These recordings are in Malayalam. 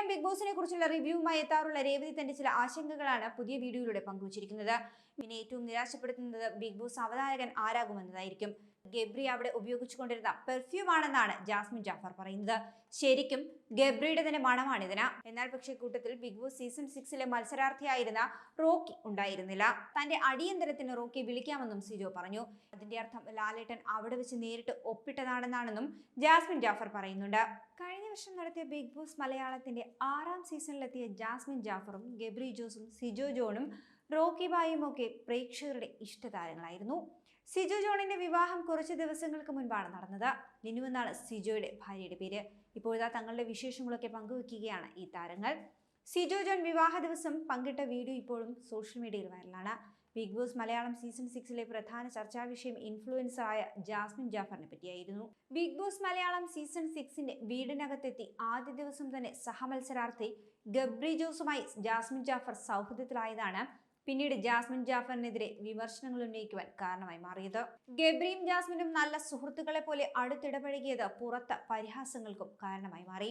സ്ഥിരം ബിഗ് ബോസിനെ കുറിച്ചുള്ള റിവ്യൂവുമായി എത്താറുള്ള രേവതി തന്റെ ചില ആശങ്കകളാണ് പുതിയ വീഡിയോയിലൂടെ പങ്കുവച്ചിരിക്കുന്നത്. പിന്നെ ഏറ്റവും നിരാശപ്പെടുത്തുന്നത് ബിഗ് ബോസ് അവതാരകൻ ആരാകുമെന്നതായിരിക്കും. ഗബ്രി അവിടെ ഉപയോഗിച്ചുകൊണ്ടിരുന്ന പെർഫ്യൂം ആണെന്നാണ് ജാസ്മിൻ ജാഫർ പറയുന്നത്. ശരിക്കും ഗബ്രിയുടെ തന്നെ മണമാണിതിന് എന്നാൽ പക്ഷേ കൂട്ടത്തിൽ ബിഗ് ബോസ് സീസൺ സിക്സിലെ മത്സരാർത്ഥിയായിരുന്ന റോക്കി ഉണ്ടായിരുന്നില്ല. തന്റെ അടിയന്തരത്തിന് റോക്കി വിളിക്കാമെന്നും സിജോ പറഞ്ഞു. അതിന്റെ അർത്ഥം ലാലേട്ടൻ അവിടെ വെച്ച് നേരിട്ട് ഒപ്പിട്ടതാണെന്നാണെന്നും ജാസ്മിൻ ജാഫർ പറയുന്നുണ്ട്. കഴിഞ്ഞ വർഷം നടത്തിയ ബിഗ് ബോസ് മലയാളത്തിന്റെ ആറാം സീസണിലെത്തിയ ജാസ്മിൻ ജാഫറും ഗബ്രി ജോസും സിജോ ജോണും റോക്കി ബായും ഒക്കെ പ്രേക്ഷകരുടെ ഇഷ്ടതാരങ്ങളായിരുന്നു. സിജോ ജോണിന്റെ വിവാഹം കുറച്ച് ദിവസങ്ങൾക്ക് മുൻപാണ് നടന്നത്. ലിനു എന്നാണ് സിജോയുടെ ഭാര്യയുടെ പേര്. ഇപ്പോഴാ തങ്ങളുടെ വിശേഷങ്ങളൊക്കെ പങ്കുവെക്കുകയാണ് ഈ താരങ്ങൾ. സിജു ജോൺ വിവാഹ ദിവസം പങ്കിട്ട വീഡിയോ ഇപ്പോഴും സോഷ്യൽ മീഡിയയിൽ വൈറലാണ്. ബിഗ് ബോസ് മലയാളം സീസൺ സിക്സിലെ പ്രധാന ചർച്ചാ വിഷയം ഇൻഫ്ലുവൻസർ ആയ ജാസ്മിൻ ജാഫറിനെ പറ്റിയായിരുന്നു. ബിഗ് ബോസ് മലയാളം സീസൺ സിക്സിന്റെ വീടിനകത്തെത്തി ആദ്യ ദിവസം തന്നെ സഹമത്സരാർത്ഥി ഗബ്രി ജോസുമായി ജാസ്മിൻ ജാഫർ സൗഹൃദത്തിലായതാണ്. പിന്നീട് ജാസ്മിൻ ജാഫറിനെതിരെ വിമർശനങ്ങൾ ഉന്നയിക്കുവാൻ കാരണമായി മാറിയത്. ഗബ്രിയും ജാസ്മിനും നല്ല സുഹൃത്തുക്കളെ പോലെ അടുത്തിടപഴകിയത് പുറത്ത് പരിഹാസങ്ങൾക്കും കാരണമായി മാറി.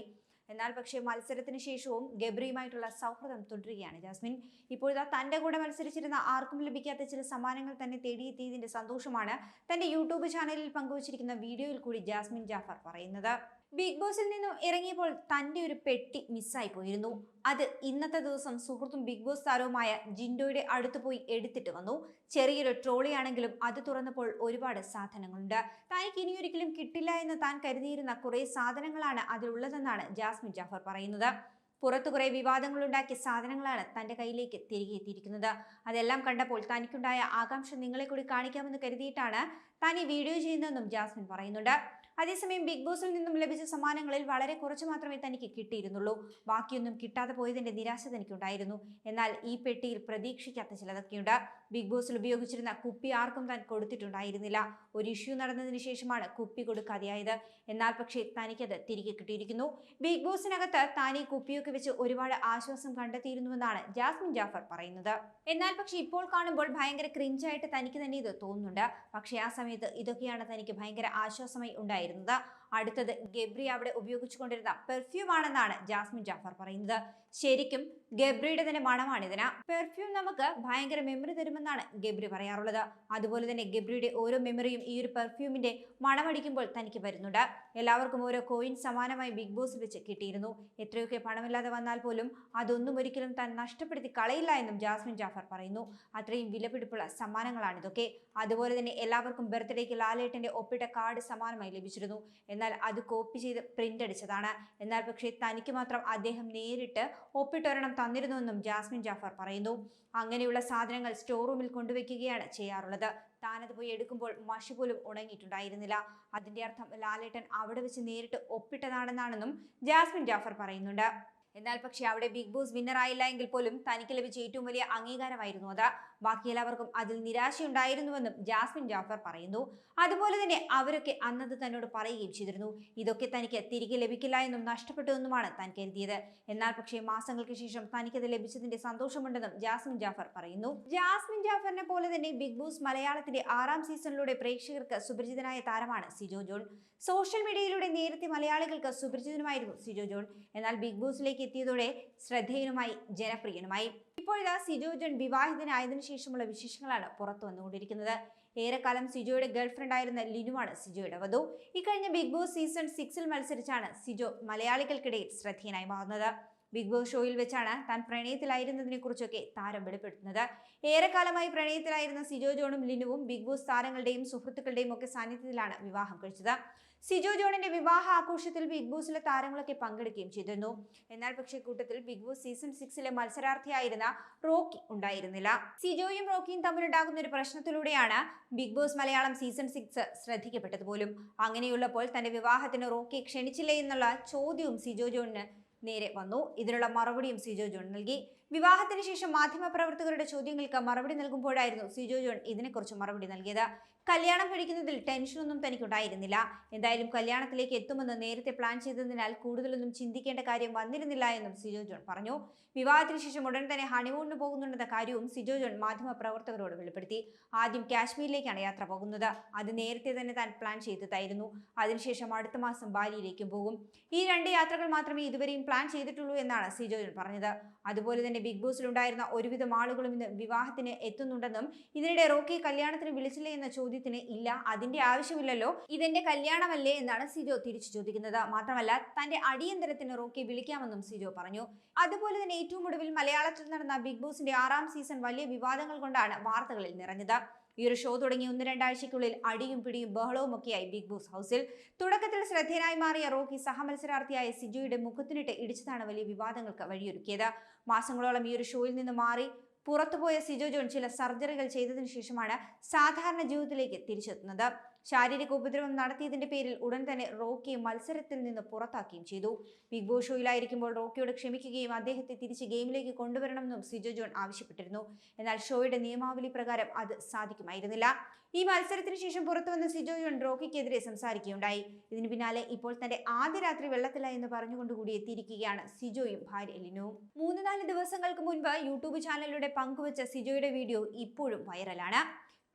എന്നാൽ പക്ഷേ മത്സരത്തിന് ശേഷവും ഗബ്രിയുമായിട്ടുള്ള സൗഹൃദം തുടരുകയാണ് ജാസ്മിൻ. ഇപ്പോഴത്തെ തന്റെ കൂടെ മത്സരിച്ചിരുന്ന ആർക്കും ലഭിക്കാത്ത ചില സമ്മാനങ്ങൾ തന്നെ തേടിയെത്തിയതിന്റെ സന്തോഷമാണ് തന്റെ യൂട്യൂബ് ചാനലിൽ പങ്കുവച്ചിരിക്കുന്ന വീഡിയോയിൽ കൂടി ജാസ്മിൻ ജാഫർ പറയുന്നത്. ബിഗ് ബോസിൽ നിന്നും ഇറങ്ങിയപ്പോൾ തന്റെ ഒരു പെട്ടി മിസ്സായി പോയിരുന്നു. അത് ഇന്നത്തെ ദിവസം സുഹൃത്തും ബിഗ് ബോസ് താരവുമായ ജിൻഡോയുടെ അടുത്ത് പോയി എടുത്തിട്ട് വന്നു. ചെറിയൊരു ട്രോളിയാണെങ്കിലും അത് തുറന്നപ്പോൾ ഒരുപാട് സാധനങ്ങളുണ്ട്. തനിക്ക് ഇനിയൊരിക്കലും കിട്ടില്ല എന്ന് താൻ കരുതിയിരുന്ന കുറേ സാധനങ്ങളാണ് അതിലുള്ളതെന്നാണ് ജാസ്മിൻ ജാഫർ പറയുന്നത്. പുറത്തു കുറെ വിവാദങ്ങളുണ്ടാക്കിയ സാധനങ്ങളാണ് തന്റെ കയ്യിലേക്ക് തിരികെ എത്തിയിരിക്കുന്നത്. അതെല്ലാം കണ്ടപ്പോൾ തനിക്കുണ്ടായ ആകാംക്ഷ നിങ്ങളെ കൂടി കാണിക്കാമെന്ന് കരുതിയിട്ടാണ് താൻ ഈ വീഡിയോ ചെയ്യുന്നതെന്നും ജാസ്മിൻ പറയുന്നുണ്ട്. അതേസമയം ബിഗ് ബോസിൽ നിന്നും ലഭിച്ച സമ്മാനങ്ങളിൽ വളരെ കുറച്ച് മാത്രമേ തനിക്ക് കിട്ടിയിരുന്നുള്ളൂ. ബാക്കിയൊന്നും കിട്ടാതെ പോയതിന്റെ നിരാശ തനിക്കുണ്ടായിരുന്നു. എന്നാൽ ഈ പെട്ടിയിൽ പ്രതീക്ഷിക്കാത്ത ചിലതൊക്കെയുണ്ട്. ബിഗ് ബോസിൽ ഉപയോഗിച്ചിരുന്ന കുപ്പി ആർക്കും താൻ കൊടുത്തിട്ടുണ്ടായിരുന്നില്ല. ഒരു ഇഷ്യൂ നടന്നതിന് ശേഷമാണ് കുപ്പി കൊടുക്കാതെയായത്. എന്നാൽ പക്ഷേ തനിക്കത് തിരികെ കിട്ടിയിരിക്കുന്നു. ബിഗ് ബോസിനകത്ത് താൻ ഈ കുപ്പിയൊക്കെ വെച്ച് ഒരുപാട് ആശ്വാസം കണ്ടെത്തിയിരുന്നുവെന്നാണ് ജാസ്മിൻ ജാഫർ പറയുന്നത്. എന്നാൽ പക്ഷേ ഇപ്പോൾ കാണുമ്പോൾ ഭയങ്കര ക്രിഞ്ചായിട്ട് തനിക്ക് തന്നെ ഇത് തോന്നുന്നുണ്ട്. പക്ഷേ ആ സമയത്ത് ഇതൊക്കെയാണ് തനിക്ക് ഭയങ്കര ആശ്വാസമായി ഉണ്ടായിരുന്നത്. അടുത്തത് ഗബ്രി അവിടെ ഉപയോഗിച്ചുകൊണ്ടിരുന്ന പെർഫ്യൂം ആണെന്നാണ് ജാസ്മിൻ ജാഫർ പറയുന്നത്. ശരിക്കും ഗബ്രിയുടെ തന്നെ മണമാണിതിന് പെർഫ്യൂം നമുക്ക് ഭയങ്കര മെമ്മറി തരുമെന്നാണ് ഗബ്രി പറയാറുള്ളത്. അതുപോലെ തന്നെ ഗബ്രിയുടെ ഓരോ മെമ്മറിയും ഈ ഒരു പെർഫ്യൂമിന്റെ മണമടിക്കുമ്പോൾ തനിക്ക് വരുന്നുണ്ട്. എല്ലാവർക്കും ഓരോ കോയിൻ സമാനമായി ബിഗ് ബോസ് വെച്ച് കിട്ടിയിരുന്നു. എത്രയൊക്കെ പണമില്ലാതെ വന്നാൽ പോലും അതൊന്നും ഒരിക്കലും താൻ നഷ്ടപ്പെടുത്തി കളയില്ല എന്നും ജാസ്മിൻ ജാഫർ പറയുന്നു. അത്രയും വിലപിടിപ്പുള്ള സമ്മാനങ്ങളാണ് ഇതൊക്കെ അതുപോലെ തന്നെ എല്ലാവർക്കും ബർത്ത്ഡേക്ക് ലാലേട്ടന്റെ ഒപ്പിട്ട കാർഡ് സമാനമായി ലഭിച്ചിരുന്നു. എന്നാൽ അത് കോപ്പി ചെയ്ത് പ്രിന്റ് അടിച്ചതാണ്. എന്നാൽ പക്ഷേ തനിക്ക് മാത്രം അദ്ദേഹം നേരിട്ട് ഒപ്പിട്ടൊരെണ്ണം തന്നിരുന്നുവെന്നും ജാസ്മിൻ ജാഫർ പറയുന്നു. അങ്ങനെയുള്ള സാധനങ്ങൾ സ്റ്റോർ റൂമിൽ കൊണ്ടുവയ്ക്കുകയാണ് ചെയ്യാറുള്ളത്. താനത് പോയി എടുക്കുമ്പോൾ മഷി പോലും ഉണങ്ങിയിട്ടുണ്ടായിരുന്നില്ല. അതിന്റെ അർത്ഥം ലാലേട്ടൻ അവിടെ വെച്ച് നേരിട്ട് ഒപ്പിട്ടതാണെന്നാണെന്നും ജാസ്മിൻ ജാഫർ പറയുന്നുണ്ട്. എന്നാൽ പക്ഷേ അവിടെ ബിഗ് ബോസ് വിന്നർ ആയില്ല എങ്കിൽ പോലും തനിക്ക് ലഭിച്ച ഏറ്റവും വലിയ അംഗീകാരമായിരുന്നു അത്. ബാക്കി എല്ലാവർക്കും അതിൽ നിരാശയുണ്ടായിരുന്നുവെന്നും ജാസ്മിൻ ജാഫർ പറയുന്നു. അതുപോലെ തന്നെ അവരൊക്കെ അന്നത് തന്നോട് പറയുകയും ചെയ്തിരുന്നു. ഇതൊക്കെ തനിക്ക് തിരികെ ലഭിക്കില്ല എന്നും നഷ്ടപ്പെട്ടു എന്നുമാണ് താൻ കരുതിയത്. എന്നാൽ പക്ഷേ മാസങ്ങൾക്ക് ശേഷം തനിക്കത് ലഭിച്ചതിന്റെ സന്തോഷമുണ്ടെന്നും ജാസ്മിൻ ജാഫർ പറയുന്നു. ജാസ്മിൻ ജാഫറിനെ പോലെ തന്നെ ബിഗ് ബോസ് മലയാളത്തിന്റെ ആറാം സീസണിലൂടെ പ്രേക്ഷകർക്ക് സുപരിചിതനായ താരമാണ് സിജോ ജോൺ സോഷ്യൽ മീഡിയയിലൂടെ നേരത്തെ മലയാളികൾക്ക് സുപരിചിതനുമായിരുന്നു സിജോ ജോൺ എന്നാൽ ബിഗ് ബോസിലേക്ക് എത്തിയതോടെ ശ്രദ്ധേയനുമായി ജനപ്രിയനുമായി. ഇപ്പോഴിതാ സിജോ ജോൺ വിവാഹിതനായതിനു ശേഷമുള്ള വിശേഷങ്ങളാണ് പുറത്തു വന്നുകൊണ്ടിരിക്കുന്നത്. ഏറെക്കാലം സിജോയുടെ ഗേൾഫ്രണ്ട് ആയിരുന്ന ലിനുവാണ് സിജോയുടെ വധു. ഇക്കഴിഞ്ഞ ബിഗ് ബോസ് സീസൺ സിക്സിൽ മത്സരിച്ചാണ് സിജോ മലയാളികൾക്കിടയിൽ ശ്രദ്ധേയനായി മാറുന്നത്. ബിഗ് ബോസ് ഷോയിൽ വെച്ചാണ് താൻ പ്രണയത്തിലായിരുന്നതിനെ കുറിച്ചൊക്കെ താരം വെളിപ്പെടുത്തുന്നത്. ഏറെക്കാലമായി പ്രണയത്തിലായിരുന്ന സിജോ ജോണും ലിനുവും ബിഗ് ബോസ് താരങ്ങളുടെയും സുഹൃത്തുക്കളുടെയും ഒക്കെ സാന്നിധ്യത്തിലാണ് വിവാഹം കഴിച്ചത്. സിജോ ജോണിന്റെ വിവാഹ ആഘോഷത്തിൽ ബിഗ് ബോസിലെ താരങ്ങളൊക്കെ പങ്കെടുക്കുകയും ചെയ്തിരുന്നു. എന്നാൽ പക്ഷേ കൂട്ടത്തിൽ ബിഗ് ബോസ് സീസൺ സിക്സിലെ മത്സരാർത്ഥിയായിരുന്ന റോക്കി ഉണ്ടായിരുന്നില്ല. സിജോയും റോക്കിയും തമ്മിലുണ്ടാകുന്ന ഒരു പ്രശ്നത്തിലൂടെയാണ് Bigg Boss Malayalam season six ശ്രദ്ധിക്കപ്പെട്ടത് പോലും. അങ്ങനെയുള്ളപ്പോൾ തന്റെ വിവാഹത്തിന് റോക്കി ക്ഷണിച്ചില്ലേ എന്നുള്ള ചോദ്യവും സിജോ ജോണിന് നേരെ വന്നു. ഇതിനുള്ള മറുപടിയും സിജോ ജോൺ നൽകി. വിവാഹത്തിന് ശേഷം മാധ്യമപ്രവർത്തകരുടെ ചോദ്യങ്ങൾക്ക് മറുപടി നൽകുമ്പോഴായിരുന്നു സിജോ ജോൺ ഇതിനെക്കുറിച്ച് മറുപടി നൽകിയത്. കല്യാണം കഴിക്കുന്നതിൽ ടെൻഷനൊന്നും തനിക്കുണ്ടായിരുന്നില്ല. എന്തായാലും കല്യാണത്തിലേക്ക് എത്തുമെന്ന് നേരത്തെ പ്ലാൻ ചെയ്തതിനാൽ കൂടുതലൊന്നും ചിന്തിക്കേണ്ട കാര്യം വന്നിരുന്നില്ല എന്നും സിജോ ജോൺ പറഞ്ഞു. വിവാഹത്തിന് ശേഷം ഉടൻ തന്നെ ഹണിമൂണിന് പോകുന്നുണ്ടെന്ന കാര്യവും സിജോ ജോൺ മാധ്യമ പ്രവർത്തകരോട് വെളിപ്പെടുത്തി. ആദ്യം കാശ്മീരിലേക്കാണ് യാത്ര പോകുന്നത്. അത് നേരത്തെ തന്നെ താൻ പ്ലാൻ ചെയ്തതായിരുന്നു. അതിനുശേഷം അടുത്ത മാസം ബാലിയിലേക്കും പോകും. ഈ രണ്ട് യാത്രകൾ മാത്രമേ ഇതുവരെയും പ്ലാൻ ചെയ്തിട്ടുള്ളൂ എന്നാണ് സിജോ ജോൺ പറഞ്ഞത്. അതുപോലെ തന്നെ ബിഗ് ബോസിലുണ്ടായിരുന്ന ഒരുവിധം ആളുകളും ഇന്ന് വിവാഹത്തിന് എത്തുന്നുണ്ടെന്നും ഇതിനിടെ റോക്കി കല്യാണത്തിന് വിളിച്ചില്ലേ എന്ന ചോദ്യത്തിന് ഇല്ല അതിന്റെ ആവശ്യമില്ലല്ലോ ഇതെന്റെ കല്യാണമല്ലേ എന്നാണ് സിജോ തിരിച്ചു ചോദിക്കുന്നത്. മാത്രമല്ല തന്റെ അടിയന്തരത്തിന് റോക്കി വിളിക്കാമെന്നും സിജോ പറഞ്ഞു. അതുപോലെ തന്നെ ഏറ്റവും ഒടുവിൽ മലയാളത്തിൽ നടന്ന ബിഗ് ബോസിന്റെ ആറാം സീസൺ വലിയ വിവാദങ്ങൾ കൊണ്ടാണ് വാർത്തകളിൽ നിറഞ്ഞത്. ഈ ഒരു ഷോ തുടങ്ങി ഒന്ന് രണ്ടാഴ്ചയ്ക്കുള്ളിൽ അടിയും പിടിയും ബഹളവും ഒക്കെയായി ബിഗ് ബോസ് ഹൗസിൽ. തുടക്കത്തിൽ ശ്രദ്ധേയനായി മാറിയ റോക്കി സഹമത്സരാർത്ഥിയായ സിജുയുടെ മുഖത്തിനിട്ട് ഇടിച്ചതാണ് വലിയ വിവാദങ്ങൾക്ക് വഴിയൊരുക്കിയത്. മാസങ്ങളോളം ഈ ഒരു ഷോയിൽ നിന്ന് മാറി പുറത്തുപോയ സിജോ ജോൺ ചില സർജറികൾ ചെയ്തതിനു ശേഷമാണ് സാധാരണ ജീവിതത്തിലേക്ക് തിരിച്ചെത്തുന്നത്. ശാരീരിക ഉപദ്രവം നടത്തിയതിന്റെ പേരിൽ ഉടൻ തന്നെ റോക്കിയെ മത്സരത്തിൽ നിന്ന് പുറത്താക്കുകയും ചെയ്തു. ബിഗ് ബോസ് ഷോയിലായിരിക്കുമ്പോൾ റോക്കിയോട് ക്ഷമിക്കുകയും അദ്ദേഹത്തെ തിരിച്ച് ഗെയിമിലേക്ക് കൊണ്ടുവരണമെന്നും സിജോ ജോൺ ആവശ്യപ്പെട്ടിരുന്നു. എന്നാൽ ഷോയുടെ നിയമാവലി പ്രകാരം അത് സാധിക്കുമായിരുന്നില്ല. ഈ മത്സരത്തിന് ശേഷം പുറത്തു വന്ന സിജോ ജോൺ റോക്കിക്കെതിരെ സംസാരിക്കുകയുണ്ടായി. ഇതിന് പിന്നാലെ ഇപ്പോൾ തന്റെ ആദ്യ രാത്രി വെള്ളത്തില എന്ന് പറഞ്ഞുകൊണ്ടുകൂടി എത്തിയിരിക്കുകയാണ് സിജോയും ഭാര്യ എലിനു മൂന്ന് നാല് ദിവസങ്ങൾക്ക് മുൻപ് യൂട്യൂബ് ചാനലിലൂടെ പങ്കുവച്ച സിജോയുടെ വീഡിയോ ഇപ്പോഴും വൈറലാണ്.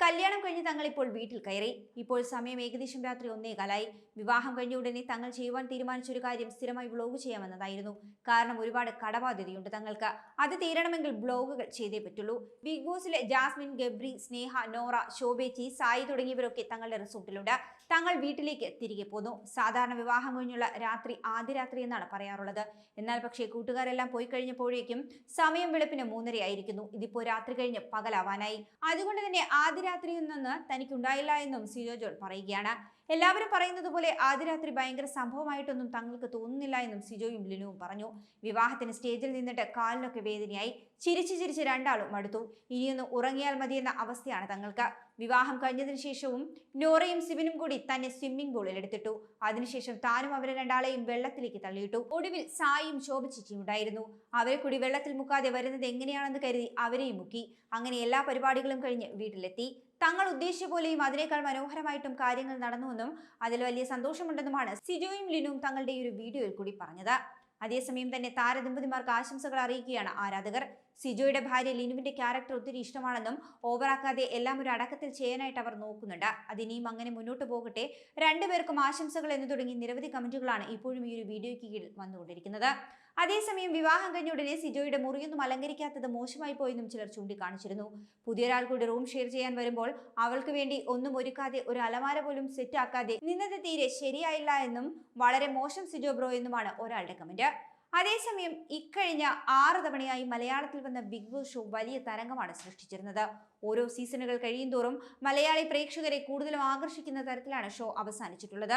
കല്യാണം കഴിഞ്ഞ് തങ്ങൾ ഇപ്പോൾ വീട്ടിൽ കയറി. ഇപ്പോൾ സമയം ഏകദേശം രാത്രി ഒന്നേകാലായി വിവാഹം കഴിഞ്ഞ ഉടനെ തങ്ങൾ ചെയ്യുവാൻ തീരുമാനിച്ച ഒരു കാര്യം സ്ഥിരമായി വ്ലോഗ് ചെയ്യാമെന്നതായിരുന്നു. കാരണം ഒരുപാട് കടബാധ്യതയുണ്ട് തങ്ങൾക്ക്. അത് തീരണമെങ്കിൽ ബ്ലോഗുകൾ ചെയ്തേ പറ്റുള്ളൂ. ബിഗ് ബോസിലെ ജാസ്മിൻ ഗബ്രി സ്നേഹ നോറ ശോഭേച്ചി സായി തുടങ്ങിയവരൊക്കെ തങ്ങളുടെ റിസോർട്ടിലുണ്ട്. തങ്ങൾ വീട്ടിലേക്ക് തിരികെ പോന്നു. സാധാരണ വിവാഹം കഴിഞ്ഞുള്ള രാത്രി ആദ്യ രാത്രി എന്നാണ് പറയാറുള്ളത്. എന്നാൽ പക്ഷേ കൂട്ടുകാരെല്ലാം പോയി കഴിഞ്ഞപ്പോഴേക്കും സമയം വെളുപ്പിന് മൂന്നരയായിരിക്കുന്നു. ഇതിപ്പോ രാത്രി കഴിഞ്ഞ് പകലാവാനായി. അതുകൊണ്ട് തന്നെ ആദ്യ രാത്രിയിൽ നിന്ന് തനിക്കുണ്ടായില്ല എന്നും സിജോ ജോൾ പറയുകയാണ്. എല്ലാവരും പറയുന്നത് പോലെ ആദ്യ രാത്രി ഭയങ്കര സംഭവമായിട്ടൊന്നും തങ്ങൾക്ക് തോന്നുന്നില്ല എന്നും സിജോയും ലിനുവും പറഞ്ഞു. വിവാഹത്തിന് സ്റ്റേജിൽ നിന്നിട്ട് കാലിനൊക്കെ വേദനയായി. ചിരിച്ച് ചിരിച്ച് രണ്ടാളും മടുത്തു. ഇനിയൊന്ന് ഉറങ്ങിയാൽ മതിയെന്ന അവസ്ഥയാണ് തങ്ങൾക്ക്. വിവാഹം കഴിഞ്ഞതിന് ശേഷവും നോറയും സിബിനും കൂടി തന്നെ സ്വിമ്മിംഗ് പൂളിൽ എടുത്തിട്ടു. അതിനുശേഷം താനും അവരെ രണ്ടാളെയും വെള്ളത്തിലേക്ക് തള്ളിയിട്ടു. ഒടുവിൽ സായിയും ശോഭിച്ചിച്ചും ഉണ്ടായിരുന്നു. അവരെ കൂടി വെള്ളത്തിൽ മുക്കാതെ വരുന്നത് എങ്ങനെയാണെന്ന് കരുതി അവരെയും മുക്കി. അങ്ങനെ എല്ലാ പരിപാടികളും കഴിഞ്ഞ് വീട്ടിലെത്തി. തങ്ങൾ ഉദ്ദേശിച്ച പോലെയും അതിനേക്കാൾ മനോഹരമായിട്ടും കാര്യങ്ങൾ നടന്നുവെന്നും അതിൽ വലിയ സന്തോഷമുണ്ടെന്നുമാണ് സിജോയും ലിനും തങ്ങളുടെ ഒരു വീഡിയോയിൽ കൂടി പറഞ്ഞത്. അതേസമയം തന്നെ താരദമ്പതിമാർക്ക് ആശംസകൾ അറിയിക്കുകയാണ്. ആരാധകർ സിജോയുടെ ഭാര്യ ലിനുവിന്റെ ക്യാരക്ടർ ഒത്തിരി ഇഷ്ടമാണെന്നും ഓവറാക്കാതെ എല്ലാം ഒരു അടക്കത്തിൽ ചെയ്യാനായിട്ട് അവർ നോക്കുന്നുണ്ട്. അതിനിയും അങ്ങനെ മുന്നോട്ട് പോകട്ടെ. രണ്ടുപേർക്കും ആശംസകൾ എന്ന് തുടങ്ങി നിരവധി കമന്റുകളാണ് ഇപ്പോഴും ഈ ഒരു വീഡിയോയ്ക്ക് കീഴിൽ വന്നുകൊണ്ടിരിക്കുന്നത്. അതേസമയം വിവാഹം കഴിഞ്ഞ ഉടനെ സിജോയുടെ മുറിയൊന്നും അലങ്കരിക്കാത്തത് മോശമായി പോയെന്നും ചിലർ ചൂണ്ടിക്കാണിച്ചിരുന്നു. പുതിയൊരാൾ കൂടി റൂം ഷെയർ ചെയ്യാൻ വരുമ്പോൾ അവൾക്ക് വേണ്ടി ഒന്നും ഒരുക്കാതെ ഒരു അലമാര പോലും സെറ്റ് ആക്കാതെ നിന്നത് തീരെ ശരിയായില്ല എന്നും വളരെ മോശം സിജോ ബ്രോ എന്നുമാണ് ഒരാളുടെ കമന്റ് അതേസമയം ഇക്കഴിഞ്ഞ ആറ് തവണയായി മലയാളത്തിൽ വന്ന ബിഗ് ബോസ് ഷോ വലിയ തരംഗമാണ് സൃഷ്ടിച്ചിരുന്നത്. ഓരോ സീസണുകൾ കഴിയുന്തോറും മലയാളി പ്രേക്ഷകരെ കൂടുതലും ആകർഷിക്കുന്ന തരത്തിലാണ് ഷോ അവസാനിച്ചിട്ടുള്ളത്.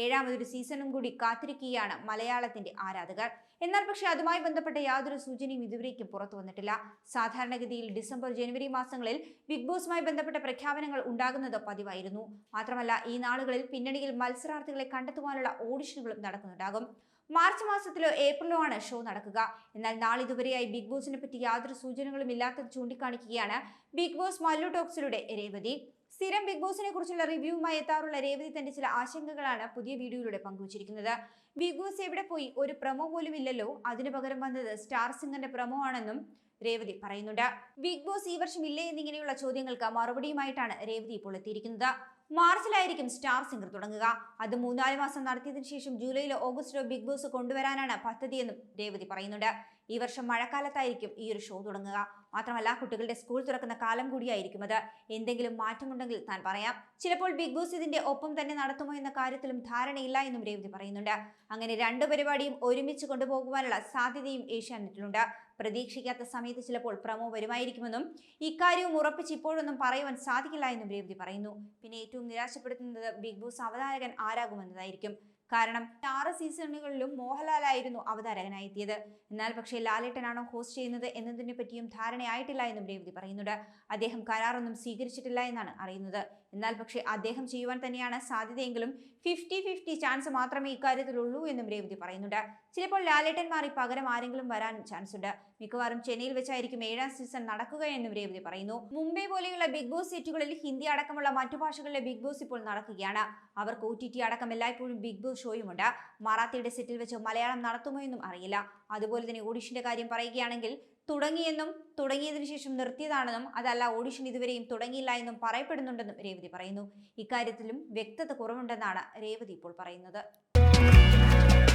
ഏഴാമതൊരു സീസണും കൂടി കാത്തിരിക്കുകയാണ് മലയാളത്തിന്റെ ആരാധകർ. എന്നാൽ പക്ഷേ അതുമായി ബന്ധപ്പെട്ട യാതൊരു സൂചനയും ഇതുവരേക്കും പുറത്തു വന്നിട്ടില്ല. സാധാരണഗതിയിൽ ഡിസംബർ ജനുവരി മാസങ്ങളിൽ ബിഗ് ബോസുമായി ബന്ധപ്പെട്ട പ്രഖ്യാപനങ്ങൾ ഉണ്ടാകുന്നത് പതിവായിരുന്നു. മാത്രമല്ല ഈ നാളുകളിൽ പിന്നണിയിൽ മത്സരാർത്ഥികളെ കണ്ടെത്തുവാനുള്ള ഓഡിഷനുകളും നടക്കുന്നുണ്ടാകും. മാർച്ച് മാസത്തിലോ ഏപ്രിലോ ആണ് ഷോ നടക്കുക. എന്നാൽ നാളിതുവരെയായി ബിഗ് ബോസിനെ പറ്റി യാതൊരു സൂചനകളും ഇല്ലാത്തത് ചൂണ്ടിക്കാണിക്കുകയാണ് ബിഗ് ബോസ് മല്ലു ടോക്സിലൂടെ രേവതി. സ്ഥിരം ബിഗ് ബോസിനെ കുറിച്ചുള്ള റിവ്യൂവുമായി എത്താറുള്ള രേവതി തന്റെ ചില ആശങ്കകളാണ് പുതിയ വീഡിയോയിലൂടെ പങ്കുവച്ചിരിക്കുന്നത്. ബിഗ് ബോസ് എവിടെ പോയി? ഒരു പ്രമോ പോലും ഇല്ലല്ലോ. അതിനു പകരം വന്നത് സ്റ്റാർ സിംഗറിന്റെ പ്രമോ ആണെന്നും രേവതി പറയുന്നുണ്ട്. ബിഗ് ബോസ് ഈ വർഷം ഇല്ലേ എന്നിങ്ങനെയുള്ള ചോദ്യങ്ങൾക്ക് മറുപടിയുമായിട്ടാണ് രേവതി ഇപ്പോൾ എത്തിയിരിക്കുന്നത്. മാർച്ചിലായിരിക്കും സ്റ്റാർ സിംഗർ തുടങ്ങുക. അത് മൂന്നാൽ മാസം നടത്തിയതിനു ശേഷം ജൂലൈയിലോ ഓഗസ്റ്റിലോ ബിഗ് ബോസ് കൊണ്ടുവരാനാണ് പദ്ധതിയെന്നും രേവതി പറയുന്നുണ്ട്. ഈ വർഷം മഴക്കാലത്തായിരിക്കും ഈ ഒരു ഷോ തുടങ്ങുക. മാത്രമല്ല കുട്ടികളുടെ സ്കൂൾ തുറക്കുന്ന കാലം കൂടിയായിരിക്കും അത്. എന്തെങ്കിലും മാറ്റമുണ്ടെങ്കിൽ താൻ പറയാം. ചിലപ്പോൾ ബിഗ് ബോസ് ഇതിന്റെ ഒപ്പം തന്നെ നടത്തുമോ എന്ന കാര്യത്തിലും ധാരണയില്ല എന്നും രേവതി പറയുന്നുണ്ട്. അങ്ങനെ രണ്ട് പരിപാടിയും ഒരുമിച്ച് കൊണ്ടുപോകുവാനുള്ള സാധ്യതയും ഏഷ്യാനെറ്റിലുണ്ട്. പ്രതീക്ഷിക്കാത്ത സമയത്ത് ചിലപ്പോൾ പ്രമോ വരുമായിരിക്കുമെന്നും ഇക്കാര്യവും ഉറപ്പിച്ച് ഇപ്പോഴൊന്നും പറയുവാൻ സാധിക്കില്ല എന്നും രേവതി പറയുന്നു. പിന്നെ ഏറ്റവും നിരാശപ്പെടുത്തുന്നത് ബിഗ് ബോസ് അവതാരകൻ ആരാകുമെന്നതായിരിക്കും. കാരണം ആറ് സീസണുകളിലും മോഹൻലാലായിരുന്നു അവതാരകനായി എത്തിയത് എന്നാൽ പക്ഷേ ലാലേട്ടനാണോ ഹോസ്റ്റ് ചെയ്യുന്നത് എന്നതിനെ പറ്റിയും ധാരണയായിട്ടില്ല എന്നും രേവതി പറയുന്നുണ്ട്. അദ്ദേഹം കരാറൊന്നും സ്വീകരിച്ചിട്ടില്ല എന്നാണ് അറിയുന്നത്. എന്നാൽ പക്ഷേ അദ്ദേഹം ചെയ്യുവാൻ തന്നെയാണ് സാധ്യതയെങ്കിലും ഫിഫ്റ്റി ഫിഫ്റ്റി ചാൻസ് മാത്രമേ ഇക്കാര്യത്തിലുള്ളൂ എന്നും രേവതി പറയുന്നുണ്ട്. ചിലപ്പോൾ ലാലേട്ടൻ മാറി പകരം ആരെങ്കിലും വരാൻ ചാൻസ് ഉണ്ട്. മിക്കവാറും ചെന്നൈയിൽ വെച്ചായിരിക്കും ഏഴാം സീസൺ നടക്കുക എന്നും രേവതി പറയുന്നു. മുംബൈ പോലെയുള്ള ബിഗ് ബോസ് സീറ്റുകളിൽ ഹിന്ദി അടക്കമുള്ള മറ്റു ഭാഷകളിലെ ബിഗ് ബോസ് ഇപ്പോൾ നടക്കുകയാണ്. അവർക്ക് ഒ ടി ടി അടക്കം എല്ലായ്പ്പോഴും ബിഗ് ബോസ് ഷോയുമുണ്ട് മറാത്തിയുടെ സെറ്റിൽ വെച്ച് മലയാളം നടത്തുമോ എന്നും അറിയില്ല. അതുപോലെ തന്നെ ഓഡിഷന്റെ കാര്യം പറയുകയാണെങ്കിൽ തുടങ്ങിയെന്നും തുടങ്ങിയതിന് ശേഷം നിർത്തിയതാണെന്നും അതല്ല ഓഡിഷൻ ഇതുവരെയും തുടങ്ങിയില്ല എന്നും പറയപ്പെടുന്നുണ്ടെന്നും രേവതി പറയുന്നു. ഇക്കാര്യത്തിലും വ്യക്തത കുറവുണ്ടെന്നാണ് രേവതി ഇപ്പോൾ പറയുന്നത്.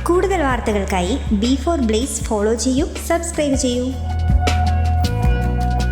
കൂടുതൽ വാർത്തകൾക്കായി ബി ഫോർ ബ്ലേസ് ഫോളോ ചെയ്യൂ സബ്സ്ക്രൈബ് ചെയ്യൂ.